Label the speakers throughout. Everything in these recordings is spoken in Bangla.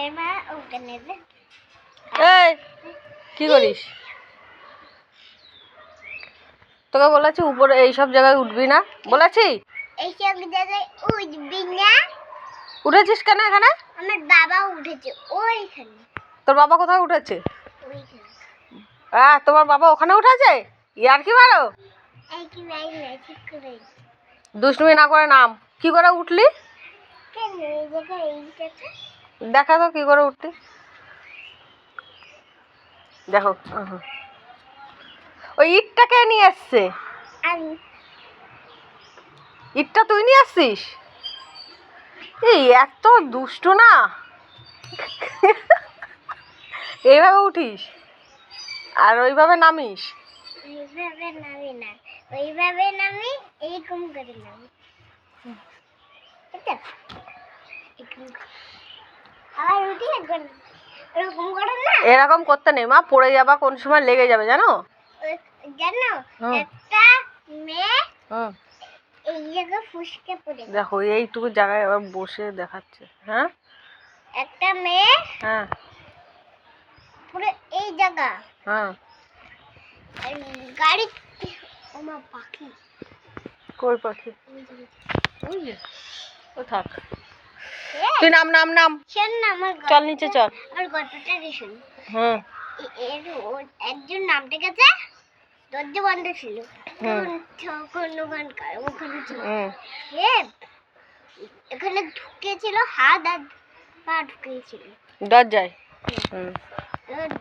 Speaker 1: এই কি করিস? তোকে বলেছি উপরে এইসব জায়গায় উঠবি না। বলেছি?
Speaker 2: এইসব জায়গায় উঠবি না।
Speaker 1: উঠেছিস কেন এখানে?
Speaker 2: আমার বাবা উঠেছে ওইখানে।
Speaker 1: তোর বাবা কোথায় উঠেছে? হ্যাঁ তোমার বাবা ওখানে উঠেছে? ইয়ার কি মারো? দুষ্টুমি না করে নাম। কি করে উঠলি?
Speaker 2: কেন এই জায়গায় এইটাতে
Speaker 1: দেখা তো কি করে উঠলি দেখো। ওই ইটটা কে নিয়ে
Speaker 2: আসছে?
Speaker 1: ইটটা তুই নিয়ে আসছিস? এই এত দুষ্টু না? এইভাবে উঠিস আর ওইভাবে নামিস।
Speaker 2: ওইভাবে নামি না। ওইভাবে নামি এইরকম করে নামি। এটা এরকম। আবার
Speaker 1: করতে নেই মা পড়ে যাবা কোন সময় লেগে যাবে জানো?
Speaker 2: জানো একটা মেয়ে এই জায়গায় ফুসকে পড়ে
Speaker 1: দেখো এইটুকু জায়গায় এবার বসে দেখাচ্ছে হ্যাঁ?
Speaker 2: একটা মেয়ে
Speaker 1: হ্যাঁ।
Speaker 2: পুরো এই জায়গা।
Speaker 1: হ্যাঁ
Speaker 2: গাড়ি ওমা পাখি।
Speaker 1: কই পাখি?
Speaker 2: ওই যে,
Speaker 1: ও থাক। তুই নাম নাম নাম।
Speaker 2: শোন
Speaker 1: চল নিচে চল।
Speaker 2: আমার গল্পটা দিয়ে শোন
Speaker 1: হুম
Speaker 2: এর একজন নামটা গেছে দরজা বন্ধ ছিল। তখন ওখানকার ওখানে ছিল এখানে ঢুকেছিল হাত আর পা ঢুকেছিল।
Speaker 1: দরজায়?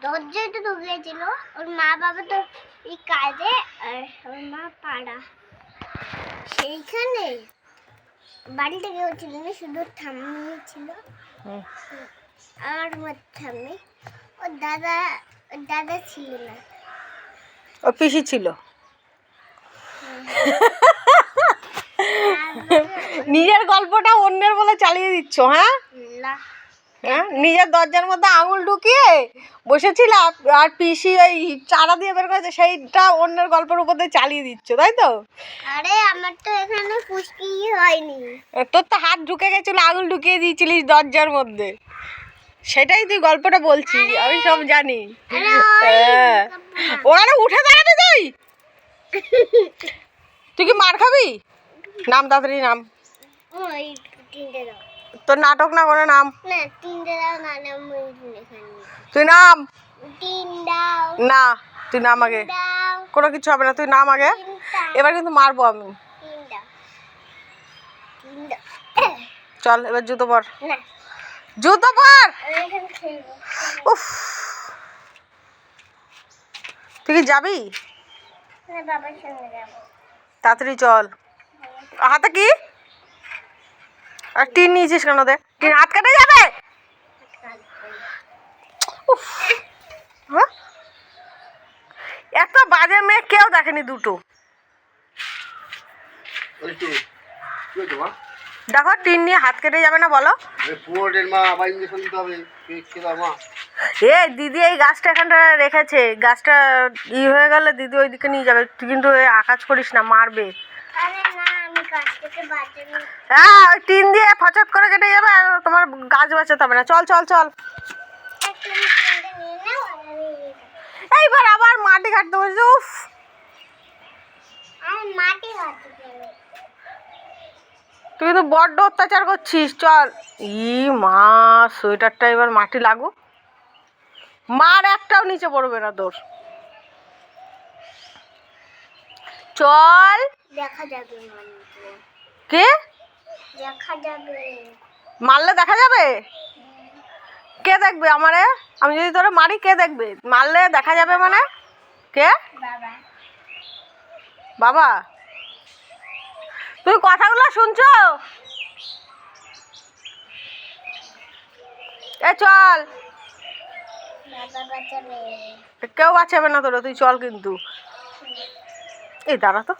Speaker 2: দরজায় তো ঢুকেছিল। ওর মা বাবা তো এই কাজে আর ওর মা পাড়া। সেইখানে বাড়িতে থেকে ছিল না শুধু ঠাম্মি ছিল। আর আমার ঠাম্মি ওর দাদা ওর দাদা ছিল না।
Speaker 1: ও পিসি ছিল। নিজের গল্পটা অন্যের বলে চালিয়ে দিচ্ছ হ্যাঁ? হ্যাঁ নিজের দরজার মধ্যে আঙুল ঢুকিয়ে বসেছিল আর পিসি ওই চারা দিয়ে বের করেছে সেইটা অন্যের গল্পের উপর দিয়ে চালিয়ে দিচ্ছ তাই তো?
Speaker 2: আরে আমার তো এখানে পুষ্টি হয়নি।
Speaker 1: তোর তো হাত ঢুকে গেছিল আঙুল ঢুকিয়ে দিয়েছিলিস দরজার মধ্যে। সেটাই তুই গল্পটা বলছিস আমি সব জানি। হ্যাঁ। ওখানে উঠে দাঁড়াবি তুই? তুই কি মার খাবি? নাম তাড়াতাড়ি নাম।
Speaker 2: ওই তিনটে দাও।
Speaker 1: তোর নাটক না করে নাম? তুই নাম? না তুই নাম আগে। কোনো কিছু হবে না তুই নাম আগে। এবার কিন্তু মারবো আমি। চল এবার জুতো পর। জুতো পর! উফ। তুই কি যাব। তাড়াতাড়ি চল। হাতে কি? আর টিন নিয়েছিস কেন দে টিন হাত কেটে যাবে? হ্যাঁ? এত বাজে মেয়ে কেউ দেখেনি দুটো। দেখো টিন নিয়ে হাত কেটে যাবে না বলো। এ দিদি এই গাছটা এখানটা রেখেছে। গাছটা ই হয়ে গেলে দিদি ওইদিকে নিয়ে যাবে। তুই কিন্তু আকাজ করিস না মারবে।
Speaker 2: আরে না আমি গাছ থেকে বাঁচানো
Speaker 1: হ্যাঁ ওই টিন দিয়ে ফচত করে কেটে যাবে আর তোমার গাছ বাঁচাতে হবে না। চল চল চল। এইবার আবার মাটি কাটতে বলছে উফ।
Speaker 2: মাটি গেলে
Speaker 1: তুই তো বড্ড অত্যাচার করছিস চল। ই মা সোয়েটারটা এবার মাটি লাগুক। মার একটাও নিচে পড়বে না তোর। চল।
Speaker 2: দেখা যাবে
Speaker 1: কে?
Speaker 2: দেখা যাবে।
Speaker 1: মারলে দেখা যাবে? কে দেখবে আমারে? আমি যদি তোরে মারি কে দেখবে? মারলে দেখা যাবে মানে? কে?
Speaker 2: বাবা।
Speaker 1: বাবা? তুই কথাগুলো শুনছো? এ চল। কেউ বাঁচাবে না তোরা তুই চল কিন্তু। এই দাঁড়া তো।